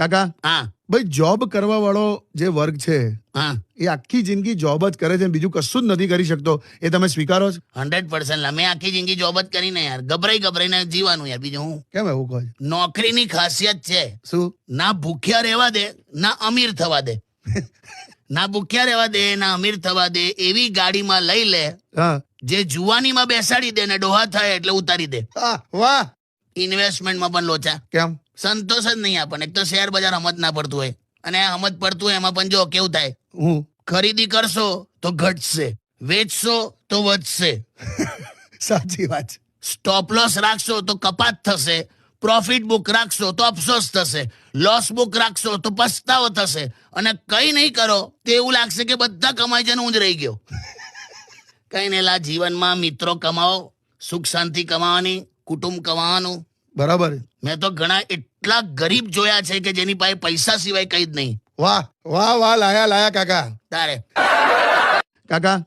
કાકા હા. ભાઈ જોબ કરવા વાળો જે વર્ગ છે હા. એ આખી જિંદગી જોબ જ કરે છે બીજું કશું જ નથી કરી શકતો. એ તમે સ્વીકારો છો? હંડ્રેડ પર્સન્ટ અમે આખી જિંદગી જોબ જ કરીને યાર. ગભરાઈ ગભરાઈને જીવાનું યાર બીજું હું. કેમ એવું કહો નોકરીની ખાસિયત છે. શું? ના ભૂખ્યા રહેવા દે ના અમીર થવા દે. ના ભૂખ્યા રહેવા દે ના અમીર થવા દે એવી ગાડીમાં લઈ લે હા. જે જુવાનીમાં બેસાડી દે ને ડોહા થાય એટલે ઉતારી દે. વાહ. ઇન્વેસ્ટમેન્ટમાં પણ લોચા. કેમ? સંતોષ જ નહીં આપણને. એક તો શેર બજાર સમજ ના પડતું હોય. અને હમત સમજ પડતું હોય એમાં પણ જો કેવું થાય. હું? ખરીદી કરશો તો ઘટશે. વેચશો તો વધશે. સાચી વાત. સ્ટોપ લોસ રાખશો તો કપાત થશે. પ્રોફિટ બુક રાખશો તો અફસોસ થશે. લોસ બુક રાખશો તો પસ્તાવો થશે. અને કઈ નહીં કરો તો એવું લાગશે કે બધા કમાઈ છે ને હું જ રહી ગયો. કઈ નહીં લા જીવનમાં મિત્રો કમાવો સુખ શાંતિ કમાવાની કુટુંબ કમાવાનું બરાબર. મેં તો ઘણા એટલા ગરીબ જોયા છે કે જેની પાસે પૈસા સિવાય કઈ જ નહીં. વાહ વાહ વાહ લાયા લાયા કાકા. તારે. કાકા